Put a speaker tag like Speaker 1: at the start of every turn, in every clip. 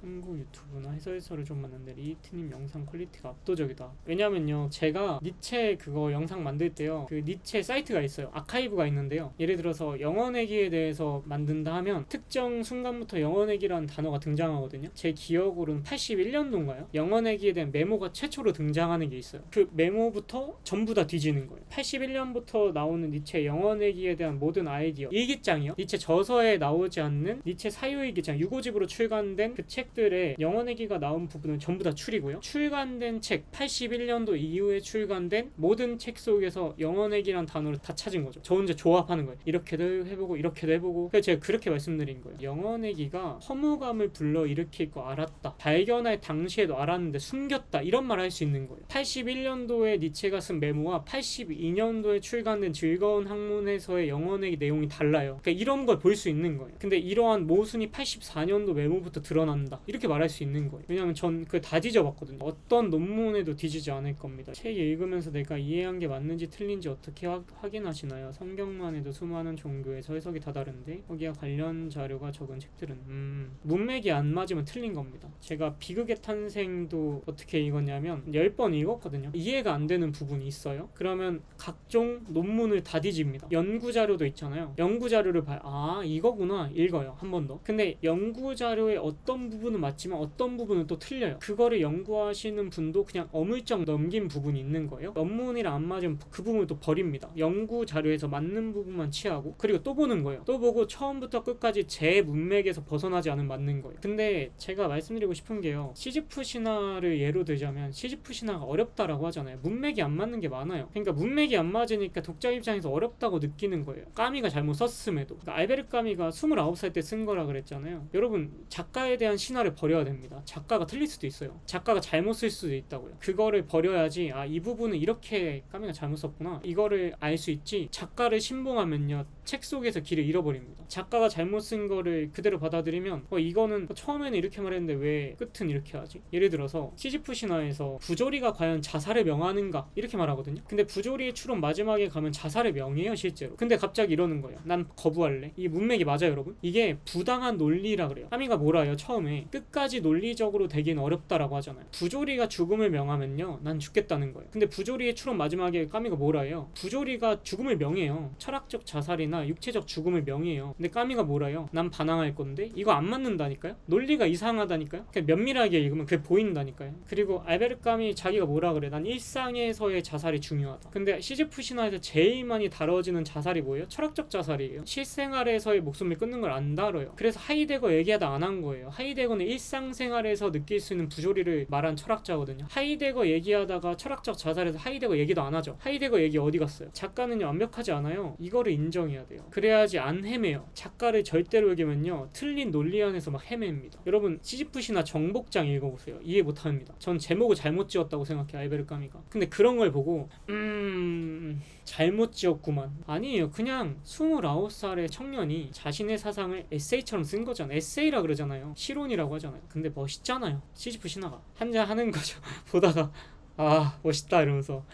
Speaker 1: 한국 유튜브나 해설서를 좀 봤는데 리히트님 영상 퀄리티가 압도적이다. 왜냐면요, 제가 니체 그거 영상 만들 때요, 그 니체 사이트가 있어요. 아카이브가 있는데요. 예를 들어서 영어내기에 대해서 만든다 하면 특정 순간부터 영어내기라는 단어가 등장하거든요. 제 기억으로는 81년도인가요? 영어내기에 대한 메모가 최초로 등장하는 게 있어요. 그 메모부터 전부 다 뒤지는 거예요. 81년부터 나오는 니체 영어내기에 대한 모든 아이디어 일기장이요. 니체 저서에 나오지 않는 니체 사유일기장 6호집으로 출간된 그 책 들의 영어내기가 나온 부분은 전부 다 추리고요. 출간된 책 81년도 이후에 출간된 모든 책 속에서 영어내기란 단어를 다 찾은 거죠. 저 혼자 조합하는 거예요. 이렇게도 해보고 이렇게도 해보고 그래서 제가 그렇게 말씀드린 거예요. 영어내기가 허무감을 불러 일으킬 거 알았다. 발견할 당시에도 알았는데 숨겼다. 이런 말 할 수 있는 거예요. 81년도에 니체가 쓴 메모와 82년도에 출간된 즐거운 학문에서의 영어내기 내용이 달라요. 그러니까 이런 걸 볼 수 있는 거예요. 근데 이러한 모순이 84년도 메모부터 드러난다. 이렇게 말할 수 있는 거예요. 왜냐면 전 그 다 뒤져봤거든요. 어떤 논문에도 뒤지지 않을 겁니다. 책 읽으면서 내가 이해한 게 맞는지 틀린지 어떻게 확, 확인하시나요? 성경만 해도 수많은 종교에서 해석이 다 다른데 거기와 관련 자료가 적은 책들은 음, 문맥이 안 맞으면 틀린 겁니다. 제가 비극의 탄생도 어떻게 읽었냐면 10번 읽었거든요. 이해가 안 되는 부분이 있어요. 그러면 각종 논문을 다 뒤집니다. 연구 자료도 있잖아요. 연구 자료를 봐요. 아, 이거구나. 읽어요. 한 번 더. 근데 연구 자료의 어떤 부분 은 맞지만 어떤 부분은 또 틀려요. 그거를 연구하시는 분도 그냥 어물쩍 넘긴 부분이 있는 거예요. 논문이랑 안 맞으면 그 부분을 또 버립니다. 연구 자료에서 맞는 부분만 취하고 그리고 또 보는 거예요. 또 보고 처음부터 끝까지 제 문맥에서 벗어나지 않으면 맞는 거예요. 근데 제가 말씀드리고 싶은 게요. 시지프 신화를 예로 들자면 시지프 신화가 어렵다라고 하잖아요. 문맥이 안 맞는 게 많아요. 그러니까 문맥이 안 맞으니까 독자 입장에서 어렵다고 느끼는 거예요. 까미가 잘못 썼음에도. 그러니까 알베르 까미가 29살 때 쓴 거라 그랬잖아요. 여러분 작가에 대한 신화 를 버려야 됩니다. 작가가 틀릴 수도 있어요. 작가가 잘못 쓸 수도 있다고요. 그거를 버려야지 아 이 부분은 이렇게 까미가 잘못 썼구나. 이거를 알 수 있지. 작가를 신봉하면요. 책 속에서 길을 잃어버립니다. 작가가 잘못 쓴 거를 그대로 받아들이면 어 이거는 처음에는 이렇게 말했는데 왜 끝은 이렇게 하지? 예를 들어서 시지프 신화에서 부조리가 과연 자살을 명하는가 이렇게 말하거든요. 근데 부조리의 추론 마지막에 가면 자살을 명해요 실제로. 근데 갑자기 이러는 거예요. 난 거부할래. 이게 문맥이 맞아요 여러분. 이게 부당한 논리라 그래요. 까미가 뭐라 해요 처음에 끝까지 논리적으로 되긴 어렵다라고 하잖아요. 부조리가 죽음을 명하면요 난 죽겠다는 거예요. 근데 부조리의 추론 마지막에 까미가 뭐라 해요? 부조리가 죽음을 명해요. 철학적 자살이나 육체적 죽음을 명해요. 근데 까미가 뭐라 해요? 난 반항할 건데 이거 안 맞는다니까요? 논리가 이상하다니까요? 그냥 면밀하게 읽으면 그게 보인다니까요? 그리고 알베르 까미 자기가 뭐라 그래? 난 일상에서의 자살이 중요하다. 근데 시즈프 신화에서 제일 많이 다뤄지는 자살이 뭐예요? 철학적 자살이에요. 실생활에서의 목숨을 끊는 걸 안 다뤄요. 그래서 하이데거 얘기하다 안 한 거예요. 하이데거는 일상생활에서 느낄 수 있는 부조리를 말한 철학자거든요. 하이데거 얘기하다가 철학적 자살에서 하이데거 얘기도 안 하죠. 하이데거 얘기 어디 갔어요? 작가는 완벽하지 않아요. 이거를 인정해야 돼요. 그래야지 안 헤매요. 작가를 절대로 얘기하면요. 틀린 논리 안에서 막 헤매입니다. 여러분 시지프시나 정복장 읽어보세요. 이해 못합니다. 전 제목을 잘못 지었다고 생각해 알베르 까미가. 근데 그런 걸 보고 음... 잘못 지었구만. 아니에요. 그냥 29살의 청년이 자신의 사상을 에세이처럼 쓴 거잖아요. 에세이라 그러잖아요. 시론이라고 하잖아요. 근데 멋있잖아요. 시지프 신화가. 한잔 하는 거죠. 보다가 아 멋있다 이러면서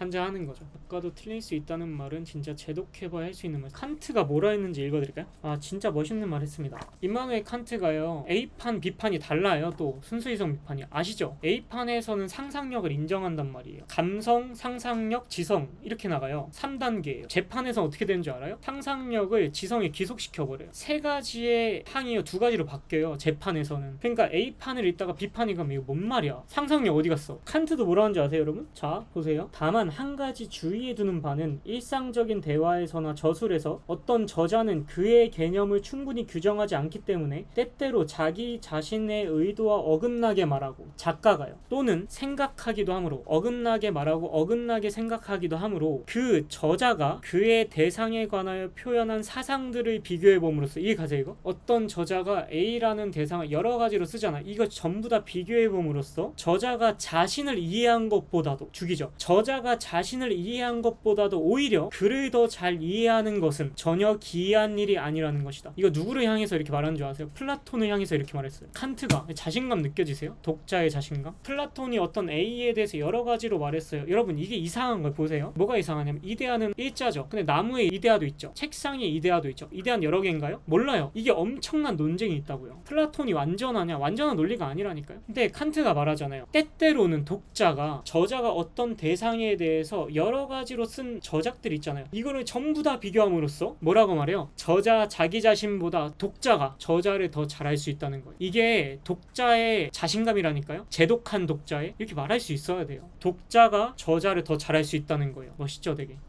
Speaker 1: 한잔 하는 거죠. 아까도 틀릴 수 있다는 말은 진짜 제독해봐야 할 수 있는 말. 칸트가 뭐라 했는지 읽어드릴까요? 아 진짜 멋있는 말 했습니다. 임마누엘 칸트가요 A판, B판이 달라요. 또 순수이성 비판이 아시죠? A판에서는 상상력을 인정한단 말이에요. 감성, 상상력, 지성 이렇게 나가요. 3단계예요. 재판에서 어떻게 되는 줄 알아요? 상상력을 지성에 기속시켜버려요. 세 가지의 항이요 두 가지로 바뀌어요. 재판에서는. 그러니까 A판을 읽다가 B판이 가면 이거 뭔 말이야? 상상력 어디 갔어? 칸트도 뭐라 하는지 아세요 여러분? 자 보세요. 다만 한 가지 주의해 두는 바는 일상적인 대화에서나 저술에서 어떤 저자는 그의 개념을 충분히 규정하지 않기 때문에 때때로 자기 자신의 의도와 어긋나게 말하고 작가가요. 또는 생각하기도 하므로 어긋나게 말하고 어긋나게 생각하기도 하므로 그 저자가 그의 대상에 관하여 표현한 사상들을 비교해 봄으로써 이해 가세요 이거? 어떤 저자가 A라는 대상을 여러 가지로 쓰잖아. 이거 전부 다 비교해 봄으로써 저자가 자신을 이해한 것보다도 죽이죠. 저자가 자신을 이해한 것보다도 오히려 글을 더잘 이해하는 것은 전혀 기이한 일이 아니라는 것이다. 이거 누구를 향해서 이렇게 말하는 줄 아세요? 플라톤을 향해서 이렇게 말했어요. 칸트가 자신감 느껴지세요? 독자의 자신감? 플라톤이 어떤 A에 대해서 여러 가지로 말했어요. 여러분 이게 이상한 걸 보세요. 뭐가 이상하냐면 이데아는 일자죠. 근데 나무에 이데아도 있죠. 책상에 이데아도 있죠. 이데아는 여러 개인가요? 몰라요. 이게 엄청난 논쟁이 있다고요. 플라톤이 완전하냐? 완전한 논리가 아니라니까요. 근데 칸트가 말하잖아요. 때때로는 독자가 저자가 어떤 대상에 대해서 여러 가지로 쓴 저작들 있잖아요. 이거를 전부 다 비교함으로써 뭐라고 말해요? 저자 자기 자신보다 독자가 저자를 더 잘할 수 있다는 거예요. 이게 독자의 자신감이라니까요. 제독한 독자의 이렇게 말할 수 있어야 돼요. 독자가 저자를 더 잘할 수 있다는 거예요. 멋있죠, 되게.